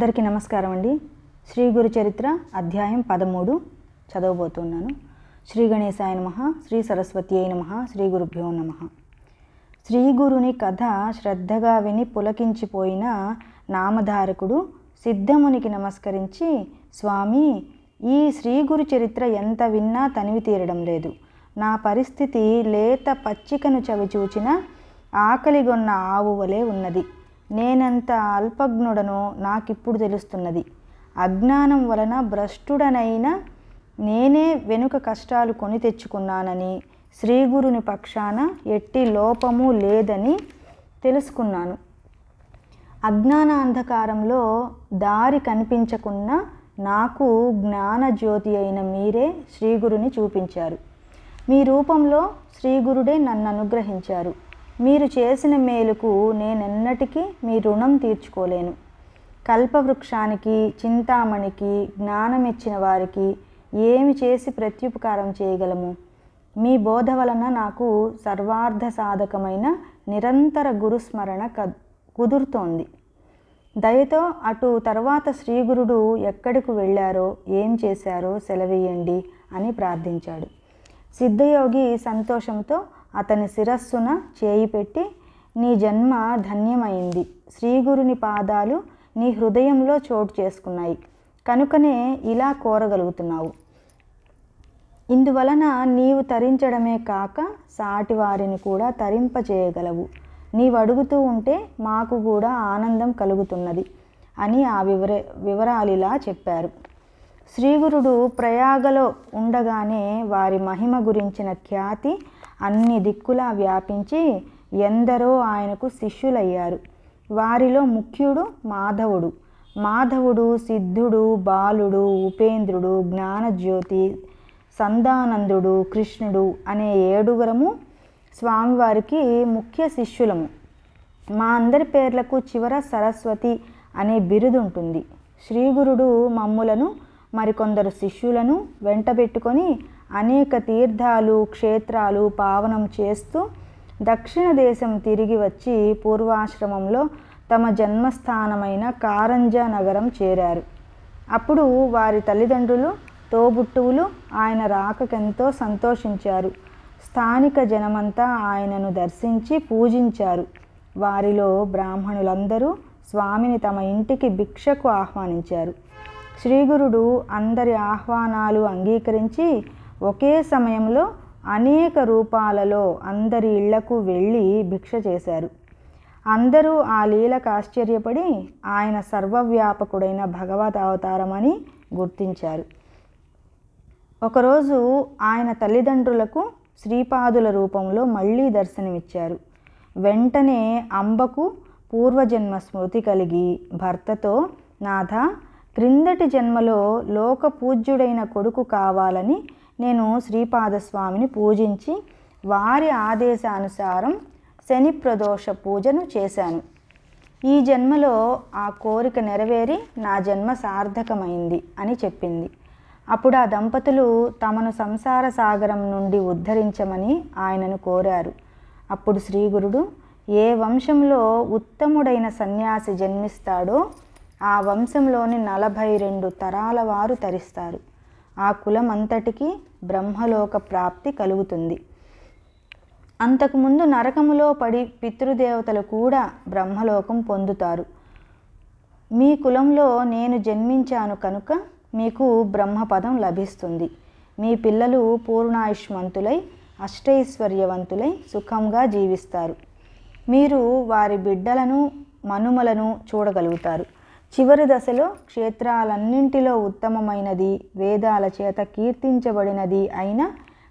అందరికీ నమస్కారం అండి. శ్రీ గురు చరిత్ర అధ్యాయం పదమూడు చదవబోతున్నాను. శ్రీ గణేశాయ నమ శ్రీ సరస్వతి అయిన నమ శ్రీ గురుభ్యో నమ. శ్రీ గురుని కథ శ్రద్ధగా విని పులకించిపోయిన నామధారకుడు సిద్ధమునికి నమస్కరించి స్వామి ఈ శ్రీ గురు చరిత్ర ఎంత విన్నా తనివి తీరడం లేదు. నా పరిస్థితి లేత పచ్చికను చవిచూచిన ఆకలిగొన్న ఆవు వలె ఉన్నది. నేనెంత అల్పజ్ఞుడనో నాకిప్పుడు తెలుస్తున్నది. అజ్ఞానం వలన భ్రష్టుడనైన నేనే వెనుక కష్టాలు కొని తెచ్చుకున్నానని శ్రీగురుని పక్షాన ఎట్టి లోపము లేదని తెలుసుకున్నాను. అజ్ఞాన అంధకారంలో దారి కనిపించకున్నా నాకు జ్ఞానజ్యోతి అయిన మీరే శ్రీగురుని చూపించారు. మీ రూపంలో శ్రీగురుడే నన్ను అనుగ్రహించారు మీరు చేసిన మేలుకు నేనెన్నటికీ మీ రుణం తీర్చుకోలేను. కల్పవృక్షానికి చింతామణికి జ్ఞానం ఇచ్చిన వారికి ఏమి చేసి ప్రత్యుపకారం చేయగలము? మీ బోధ వలన నాకు సర్వార్థ సాధకమైన నిరంతర గురుస్మరణ క కుదురుతోంది. దయతో అటు తర్వాత శ్రీగురుడు ఎక్కడికి వెళ్ళారో ఏం చేశారో సెలవేయండి అని ప్రార్థించాడు. సిద్ధయోగి సంతోషంతో అతని శిరస్సున చేయి పెట్టి నీ జన్మ ధన్యమైంది. శ్రీగురుని పాదాలు నీ హృదయంలో చోటు చేసుకున్నాయి. కనుకనే ఇలా కోరగలుగుతున్నావు. ఇందువలన నీవు తరించడమే కాక సాటి వారిని కూడా తరింపచేయగలవు నీవు అడుగుతూ ఉంటే మాకు కూడా ఆనందం కలుగుతున్నది అని ఆ వివర వివరాలిలా చెప్పారు. శ్రీగురుడు ప్రయాగలో ఉండగానే వారి మహిమ గురించిన ఖ్యాతి అన్ని దిక్కులా వ్యాపించి ఎందరో ఆయనకు శిష్యులయ్యారు. వారిలో ముఖ్యుడు మాధవుడు. మాధవుడు సిద్ధుడు బాలుడు ఉపేంద్రుడు జ్ఞానజ్యోతి సందానందుడు కృష్ణుడు అనే ఏడుగురము స్వామివారికి ముఖ్య శిష్యులము. మా అందరి పేర్లకు చివర సరస్వతి అనే బిరుదుంటుంది. శ్రీగురుడు మమ్ములను మరికొందరు శిష్యులను వెంటబెట్టుకొని అనేక తీర్థాలు క్షేత్రాలు పావనం చేస్తూ దక్షిణ దేశం తిరిగి వచ్చి పూర్వాశ్రమంలో తమ జన్మస్థానమైన కారంజ నగరం చేరారు. అప్పుడు వారి తల్లిదండ్రులు తోబుట్టువులు ఆయన రాకకెంతో సంతోషించారు. స్థానిక జనమంతా ఆయనను దర్శించి పూజించారు. వారిలో బ్రాహ్మణులందరూ స్వామిని తమ ఇంటికి భిక్షకు ఆహ్వానించారు. శ్రీగురుడు అందరి ఆహ్వానాలు అంగీకరించి ఒకే సమయంలో అనేక రూపాలలో అందరి ఇళ్ళకు వెళ్ళి భిక్ష చేశారు. అందరూ ఆ లీలకు ఆశ్చర్యపడి ఆయన సర్వవ్యాపకుడైన భగవత్ అవతారమని గుర్తించారు. ఒకరోజు ఆయన తల్లిదండ్రులకు శ్రీపాదుల రూపంలో మళ్ళీ దర్శనమిచ్చారు. వెంటనే అంబకు పూర్వజన్మ స్మృతి కలిగి భర్తతో నాథ క్రిందటి జన్మలో లోక పూజ్యుడైన కొడుకు కావాలని నేను శ్రీపాదస్వామిని పూజించి వారి ఆదేశానుసారం శని ప్రదోష పూజను చేశాను. ఈ జన్మలో ఆ కోరిక నెరవేరి నా జన్మ సార్థకమైంది అని చెప్పింది. అప్పుడు ఆ దంపతులు తమను సంసార సాగరం నుండి ఉద్ధరించమని ఆయనను కోరారు. అప్పుడు శ్రీగురుడు ఏ వంశంలో ఉత్తముడైన సన్యాసి జన్మిస్తాడో ఆ వంశంలోని నలభై రెండు తరాల వారు తరిస్తారు. ఆ కులం అంతటికి బ్రహ్మలోక ప్రాప్తి కలుగుతుంది. అంతకుముందు నరకములో పడి పితృదేవతలు కూడా బ్రహ్మలోకం పొందుతారు. మీ కులంలో నేను జన్మించాను కనుక మీకు బ్రహ్మపదం లభిస్తుంది. మీ పిల్లలు పూర్ణాయుష్మంతులై అష్టైశ్వర్యవంతులై సుఖంగా జీవిస్తారు. మీరు వారి బిడ్డలను మనుమలను చూడగలుగుతారు. చివరి దశలో క్షేత్రాలన్నింటిలో ఉత్తమమైనది వేదాల చేత కీర్తించబడినది అయిన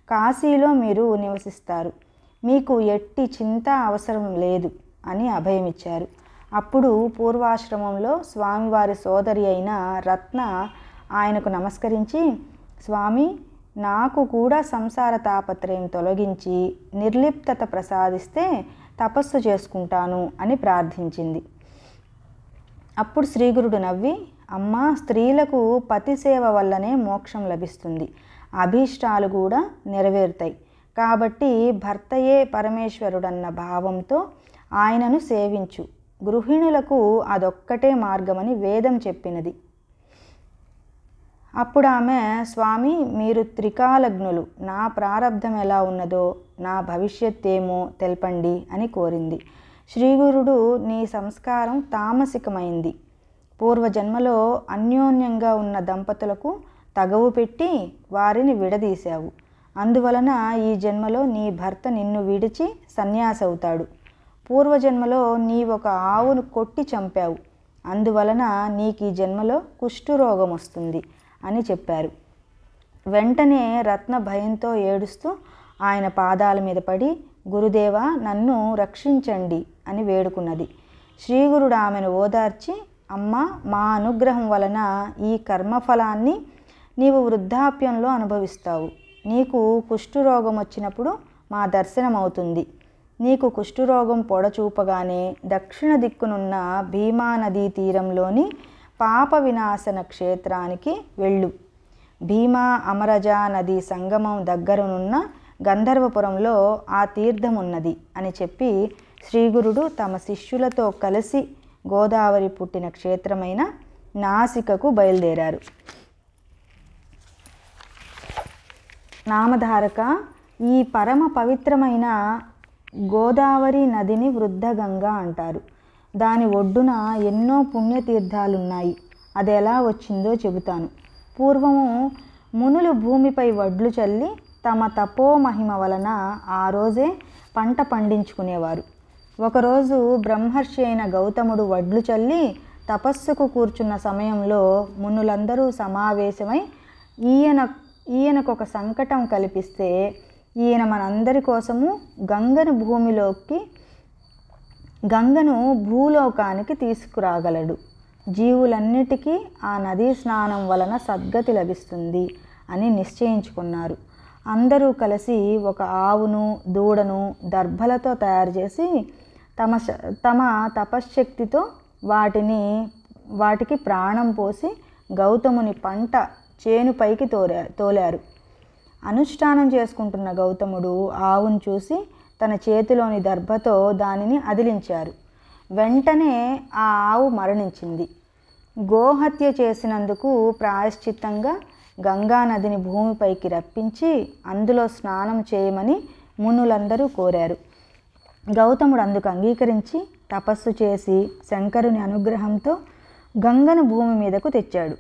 కాశీలో మీరు నివసిస్తారు. మీకు ఎట్టి చింత అవసరం లేదు అని అభయమిచ్చారు అప్పుడు పూర్వాశ్రమంలో స్వామివారి సోదరి అయిన రత్న ఆయనకు నమస్కరించి స్వామి నాకు కూడా సంసార తాపత్రయం తొలగించి నిర్లిప్తత ప్రసాదిస్తే తపస్సు చేసుకుంటాను అని ప్రార్థించింది. అప్పుడు శ్రీగురుడు నవ్వి అమ్మ స్త్రీలకు పతి సేవ వల్లనే మోక్షం లభిస్తుంది. అభీష్టాలు కూడా నెరవేరుతాయి. కాబట్టి భర్తయే పరమేశ్వరుడన్న భావంతో ఆయనను సేవించు. గృహిణులకు అదొక్కటే మార్గమని వేదం చెప్పినది. అప్పుడు ఆమె స్వామి మీరు త్రికాలగ్నులు నా ప్రారంధం ఎలా ఉన్నదో నా భవిష్యత్ ఏమో తెలపండి అని కోరింది. శ్రీగురుడు నీ సంస్కారం తామసికమైంది. పూర్వజన్మలో అన్యోన్యంగా ఉన్న దంపతులకు తగవు పెట్టి వారిని విడదీశావు. అందువలన ఈ జన్మలో నీ భర్త నిన్ను విడిచి సన్యాసవుతాడు. పూర్వజన్మలో నీ ఒక ఆవును కొట్టి చంపావు. అందువలన నీకు ఈ జన్మలో కుష్ఠురోగం వస్తుంది అని చెప్పారు. వెంటనే రత్న భయంతో ఏడుస్తూ ఆయన పాదాల మీద పడి గురుదేవ నన్ను రక్షించండి. అని వేడుకున్నది. శ్రీగురుడు ఆమెను ఓదార్చి అమ్మ మా అనుగ్రహం వలన ఈ కర్మఫలాన్ని నీవు వృద్ధాప్యంలో అనుభవిస్తావు. నీకు కుష్ఠురోగం వచ్చినప్పుడు మా దర్శనం అవుతుంది నీకు కుష్ఠురోగం పొడచూపగానే దక్షిణ దిక్కునున్న భీమా నదీ తీరంలోని పాప వినాశన క్షేత్రానికి వెళ్ళు. భీమా అమరజ నది సంగమం దగ్గరనున్న గంధర్వపురంలో ఆ తీర్థం ఉన్నది అని చెప్పి శ్రీగురుడు తమ శిష్యులతో కలిసి గోదావరి పుట్టిన క్షేత్రమైన నాసికకు బయలుదేరారు. నామధారక ఈ పరమ పవిత్రమైన గోదావరి నదిని వృద్ధగంగా అంటారు. దాని ఒడ్డున ఎన్నో పుణ్యతీర్థాలున్నాయి. అది ఎలా వచ్చిందో చెబుతాను. పూర్వము మునులు భూమిపై వడ్లు చల్లి తమ తపో మహిమ వలన ఆ రోజే పంట పండించుకునేవారు. ఒకరోజు బ్రహ్మర్షి అయిన గౌతముడు వడ్లు చల్లి తపస్సుకు కూర్చున్న సమయంలో మునులందరూ సమావేశమై ఈయన ఈయనకు ఒక సంకటం కల్పిస్తే ఈయన మనందరి కోసము గంగను భూమిలోకి గంగను భూలోకానికి తీసుకురాగలడు. జీవులన్నిటికీ ఆ నదీ స్నానం వలన సద్గతి లభిస్తుంది అని నిశ్చయించుకున్నారు. అందరూ కలిసి ఒక ఆవును దూడను దర్భలతో తయారు చేసి తమ తమ తపశ్శక్తితో వాటిని వాటికి ప్రాణం పోసి గౌతముని పంట చేనుపైకి తోరా తోలారు. అనుష్ఠానం చేసుకుంటున్న గౌతముడు ఆవును చూసి తన చేతిలోని దర్భతో దానిని అదిలించారు. వెంటనే ఆ ఆవు మరణించింది. గోహత్య చేసినందుకు ప్రాయశ్చిత్తంగా గంగా నదిని భూమిపైకి రప్పించి అందులో స్నానం చేయమని మునులందరూ కోరారు. గౌతముడు అందుకు అంగీకరించి తపస్సు చేసి శంకరుని అనుగ్రహంతో గంగను భూమి మీదకు తెచ్చాడు.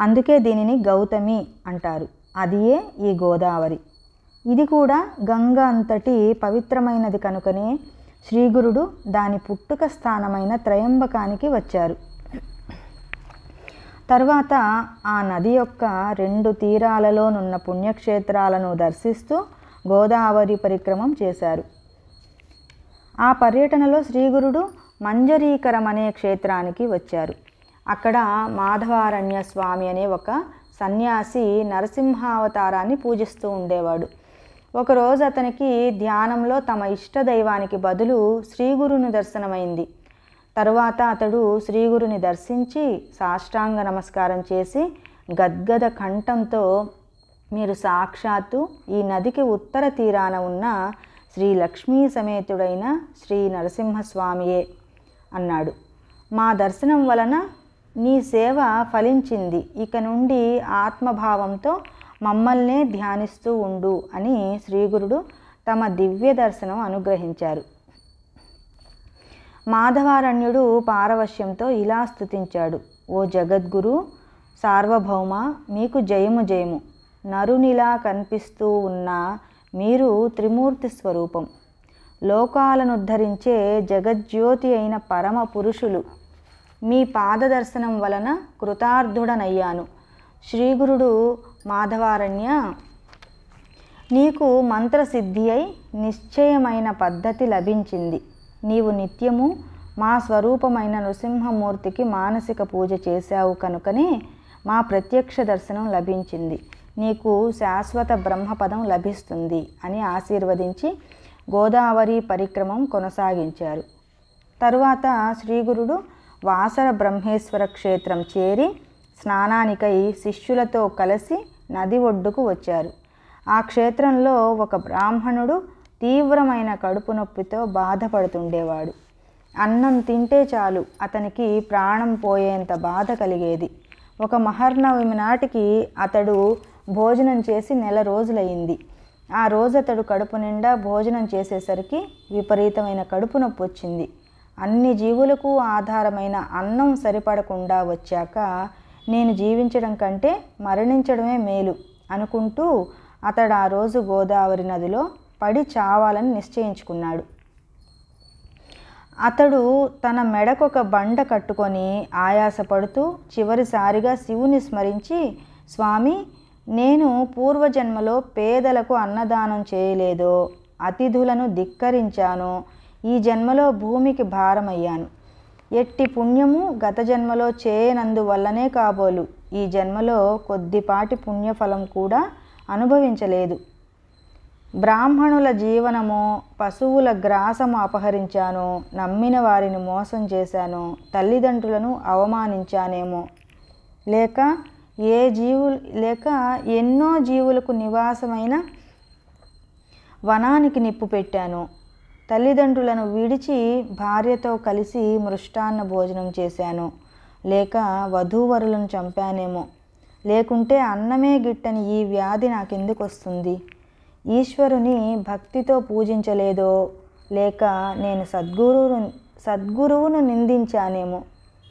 అందుకే దీనిని గౌతమి అంటారు. అదియే ఈ గోదావరి. ఇది కూడా గంగ అంతటి పవిత్రమైనది కనుకనే శ్రీగురుడు దాని పుట్టుక స్థానమైన త్రయంబకానికి వచ్చారు. తర్వాత ఆ నది యొక్క రెండు తీరాలలోనున్న పుణ్యక్షేత్రాలను దర్శిస్తూ గోదావరి పరిక్రమం చేశారు. ఆ పర్యటనలో శ్రీగురుడు మంజరీకరం అనే క్షేత్రానికి వచ్చారు. అక్కడ మాధవారణ్య స్వామి అనే ఒక సన్యాసి నరసింహావతారాన్ని పూజిస్తూ ఉండేవాడు. ఒకరోజు అతనికి ధ్యానంలో తమ ఇష్ట దైవానికి బదులు శ్రీగురుని దర్శనమైంది. తరువాత అతడు శ్రీగురుని దర్శించి సాష్టాంగ నమస్కారం చేసి గద్గద కంఠంతో మీరు సాక్షాత్తు ఈ నదికి ఉత్తర తీరాన ఉన్న శ్రీ లక్ష్మీ సమేతుడైన శ్రీ నరసింహస్వామియే అన్నాడు. మా దర్శనం వలన నీ సేవ ఫలించింది. ఇక నుండి ఆత్మభావంతో మమ్మల్నే ధ్యానిస్తూ ఉండు అని శ్రీగురుడు తమ దివ్య దర్శనం అనుగ్రహించారు. మాధవారణ్యుడు పారవశ్యంతో ఇలా స్థుతించాడు ఓ జగద్గురు సార్వభౌమ మీకు జయము జయము. నరునిలా కనిపిస్తూ ఉన్న మీరు త్రిమూర్తి స్వరూపం. లోకాలను ఉద్ధరించే జగజ్యోతి అయిన పరమ పురుషులు. మీ పాదదర్శనం వలన కృతార్థుడనయ్యాను. శ్రీగురుడు మాధవారణ్య నీకు మంత్రసిద్ధి అయి నిశ్చయమైన పద్ధతి లభించింది. నీవు నిత్యము మా స్వరూపమైన నృసింహమూర్తికి మానసిక పూజ చేశావు కనుకనే మా ప్రత్యక్ష దర్శనం లభించింది. నీకు శాశ్వత బ్రహ్మపదం లభిస్తుంది అని ఆశీర్వదించి గోదావరి పరిక్రమం కొనసాగించారు. తరువాత శ్రీగురుడు వాసర బ్రహ్మేశ్వర క్షేత్రం చేరి స్నానానికై శిష్యులతో కలిసి నది ఒడ్డుకు వచ్చారు. ఆ క్షేత్రంలో ఒక బ్రాహ్మణుడు తీవ్రమైన కడుపు నొప్పితో బాధపడుతుండేవాడు. అన్నం తింటే చాలు అతనికి ప్రాణం పోయేంత బాధ కలిగేది. ఒక మహర్నవమి నాటికి అతడు భోజనం చేసి నెల రోజులయ్యింది. ఆ రోజు అతడు కడుపు నిండా భోజనం చేసేసరికి విపరీతమైన కడుపు నొప్పి వచ్చింది అన్ని జీవులకు ఆధారమైన అన్నం సరిపడకుండా వచ్చాక నేను జీవించడం కంటే మరణించడమే మేలు అనుకుంటూ అతడు ఆ రోజు గోదావరి నదిలో పడి చావాలని నిశ్చయించుకున్నాడు. అతడు తన మెడకొక బండ కట్టుకొని ఆయాసపడుతూ చివరిసారిగా శివుని స్మరించి స్వామి నేను పూర్వజన్మలో పేదలకు అన్నదానం చేయలేదో అతిథులను ధిక్కరించానో ఈ జన్మలో భూమికి భారమయ్యాను. ఎట్టి పుణ్యము గత జన్మలో చేయనందువల్లనే కాబోలు. ఈ జన్మలో కొద్దిపాటి పుణ్యఫలం కూడా అనుభవించలేదు. బ్రాహ్మణుల జీవనము పశువుల గ్రాసము అపహరించాను నమ్మిన వారిని మోసం చేశాను తల్లిదండ్రులను అవమానించానేమో. లేక ఏ జీవులు లేక ఎన్నో జీవులకు నివాసమైన వనానికి నిప్పు పెట్టాను. తల్లిదండ్రులను విడిచి భార్యతో కలిసి మృష్టాన్న భోజనం చేశాను. లేక వధూవరులను చంపానేమో. లేకుంటే అన్నమే గిట్టని ఈ వ్యాధి నాకెందుకు వస్తుంది ఈశ్వరుని భక్తితో పూజించలేదో? లేక నేను సద్గురువును సద్గురువును నిందించానేమో?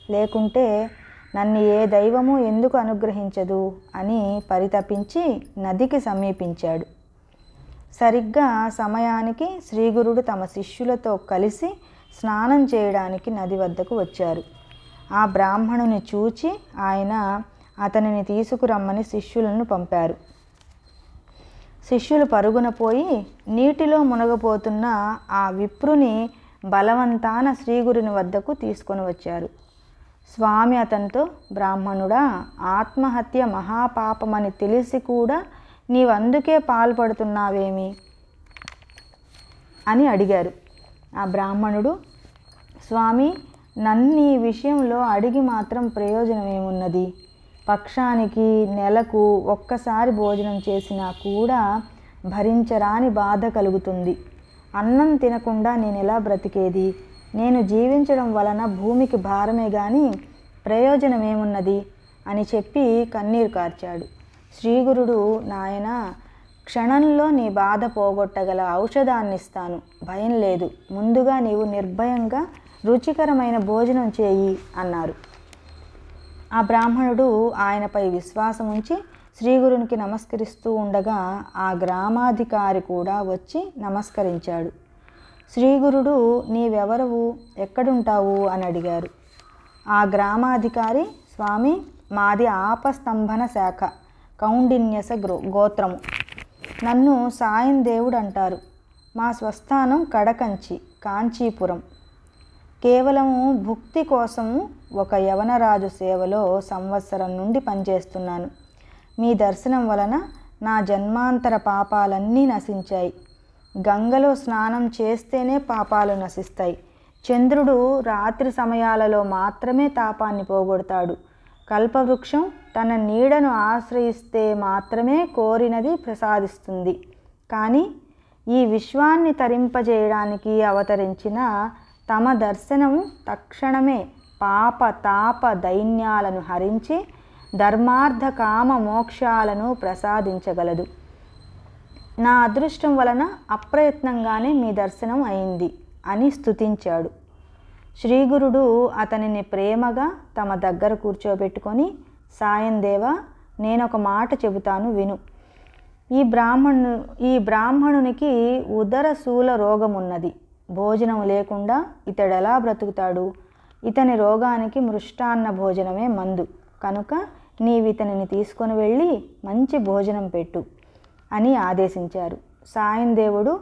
లేకుంటే నన్ను ఏ దైవము ఎందుకు అనుగ్రహించదు అని పరితపించి నదికి సమీపించాడు. సరిగ్గా సమయానికి శ్రీగురుడు తమ శిష్యులతో కలిసి స్నానం చేయడానికి నది వద్దకు వచ్చారు. ఆ బ్రాహ్మణుని చూచి ఆయన అతనిని తీసుకురమ్మని శిష్యులను పంపారు. శిష్యులు పరుగున పోయి నీటిలో మునగపోతున్న ఆ విప్రుని బలవంతాన శ్రీగురుని వద్దకు తీసుకొని వచ్చారు. స్వామి అతనితో బ్రాహ్మణుడా ఆత్మహత్య మహాపాపమని తెలిసి కూడా నీవందుకే పాల్పడుతున్నావేమి? అని అడిగారు. ఆ బ్రాహ్మణుడు స్వామి నన్ను ఈ విషయంలో అడిగి మాత్రం ప్రయోజనం ఏమున్నది పక్షానికి నెలకు ఒక్కసారి భోజనం చేసినా కూడా భరించరాని బాధ కలుగుతుంది. అన్నం తినకుండా నేను ఎలా బ్రతికేది? నేను జీవించడం వలన భూమికి భారమే కానీ ప్రయోజనం ఏమున్నది అని చెప్పి కన్నీరు కార్చాడు. శ్రీగురుడు నాయన క్షణంలో నీ బాధ పోగొట్టగల ఔషధాన్ని ఇస్తాను భయం లేదు. ముందుగా నీవు నిర్భయంగా రుచికరమైన భోజనం చేయి అన్నారు. ఆ బ్రాహ్మణుడు ఆయనపై విశ్వాసం ఉంచి శ్రీగురునికి నమస్కరిస్తూ ఉండగా ఆ గ్రామాధికారి కూడా వచ్చి నమస్కరించాడు. శ్రీగురుడు నీవెవరవు? ఎక్కడుంటావు? అని అడిగారు. ఆ గ్రామాధికారి స్వామి మాది ఆపస్తంభన శాఖ కౌండిన్యస గ్రో గోత్రము. నన్ను సాయం దేవుడు అంటారు. మా స్వస్థానం కడకంచి కాంచీపురం. కేవలము భుక్తి కోసము ఒక యవనరాజు సేవలో సంవత్సరం నుండి పనిచేస్తున్నాను. మీ దర్శనం వలన నా జన్మాంతర పాపాలన్నీ నశించాయి. గంగలో స్నానం చేస్తేనే పాపాలు నశిస్తాయి. చంద్రుడు రాత్రి సమయాలలో మాత్రమే తాపాన్ని పోగొడతాడు. కల్పవృక్షం తన నీడను ఆశ్రయిస్తే మాత్రమే కోరినది ప్రసాదిస్తుంది. కానీ ఈ విశ్వాన్ని తరింపజేయడానికి అవతరించిన తమ దర్శనము తక్షణమే పాప తాప దైన్యాలను హరించి ధర్మార్థ కామ మోక్షాలను ప్రసాదించగలదు. నా అదృష్టం వలన అప్రయత్నంగానే మీ దర్శనం అయింది అని స్తుతించాడు. శ్రీగురుడు అతనిని ప్రేమగా తమ దగ్గర కూర్చోబెట్టుకొని సాయం దేవా నేను ఒక మాట చెబుతాను విను. ఈ బ్రాహ్మణు ఈ బ్రాహ్మణునికి ఉదర శూల రోగం ఉన్నది భోజనం లేకుండా ఇతడు ఎలా బ్రతుకుతాడు? ఇతని రోగానికి మృష్టాన్న భోజనమే మందు. కనుక నీవితనిని తీసుకొని వెళ్ళి మంచి భోజనం పెట్టు. అని ఆదేశించారు. సాయం దేవుడు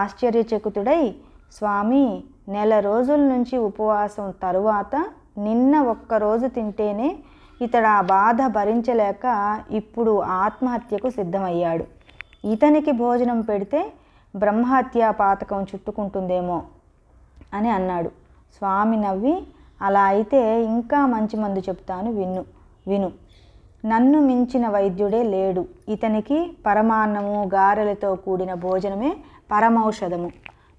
ఆశ్చర్యచకితుడై స్వామి నెల రోజుల నుంచి ఉపవాసం తరువాత నిన్న ఒక్కరోజు తింటేనే ఇతడు ఆ బాధ భరించలేక ఇప్పుడు ఆత్మహత్యకు సిద్ధమయ్యాడు. ఇతనికి భోజనం పెడితే బ్రహ్మహత్యా పాతకం చుట్టుకుంటుందేమో అని అన్నాడు. స్వామి నవ్వి అలా అయితే ఇంకా మంచి మందు చెప్తాను విను విను. నన్ను మించిన వైద్యుడే లేడు. ఇతనికి పరమాన్నము గారెలతో కూడిన భోజనమే పరమౌషధము.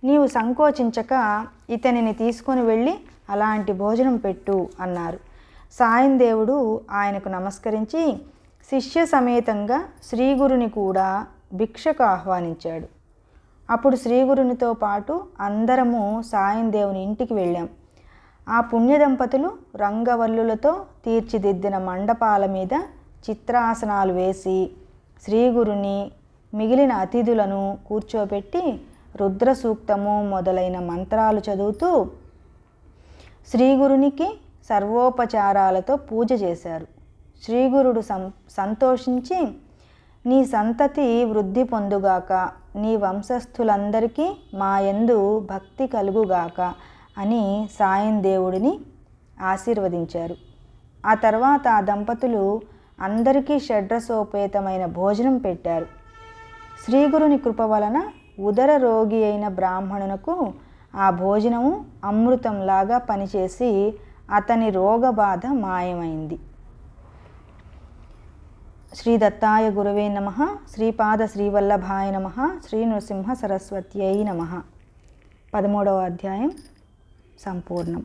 నీవు సంకోచించక ఇతనిని తీసుకొని వెళ్ళి అలాంటి భోజనం పెట్టు అన్నారు. సాయం దేవుడు ఆయనకు నమస్కరించి శిష్య సమేతంగా శ్రీగురుని కూడా భిక్షకు ఆహ్వానించాడు. అప్పుడు శ్రీగురునితో పాటు అందరము సాయం దేవుని ఇంటికి వెళ్ళాం. ఆ పుణ్య దంపతులు రంగవల్లులతో తీర్చిదిద్దిన మండపాల మీద చిత్రాసనాలు వేసి శ్రీగురుని మిగిలిన అతిథులను కూర్చోబెట్టి రుద్ర సూక్తము మొదలైన మంత్రాలు చదువుతూ శ్రీగురునికి సర్వోపచారాలతో పూజ చేశారు. శ్రీగురుడు సం సంతోషించి నీ సంతతి వృద్ధి పొందుగాక నీ వంశస్థులందరికీ మాయందు భక్తి కలుగుగాక అని సాయం దేవుడిని ఆశీర్వదించారు. ఆ తర్వాత ఆ దంపతులు అందరికీ షడ్రసోపేతమైన భోజనం పెట్టారు. శ్రీగురుని కృప వలన ఉదర రోగి అయిన బ్రాహ్మణునకు ఆ భోజనము అమృతంలాగా పనిచేసి అతని రోగబాధ మాయమైంది. శ్రీ దత్తాయ గురవే నమ శ్రీపాద శ్రీవల్లభాయ నమ శ్రీ నృసింహ సరస్వత్యై నమ. పదమూడవ అధ్యాయం. సంపూర్ణం.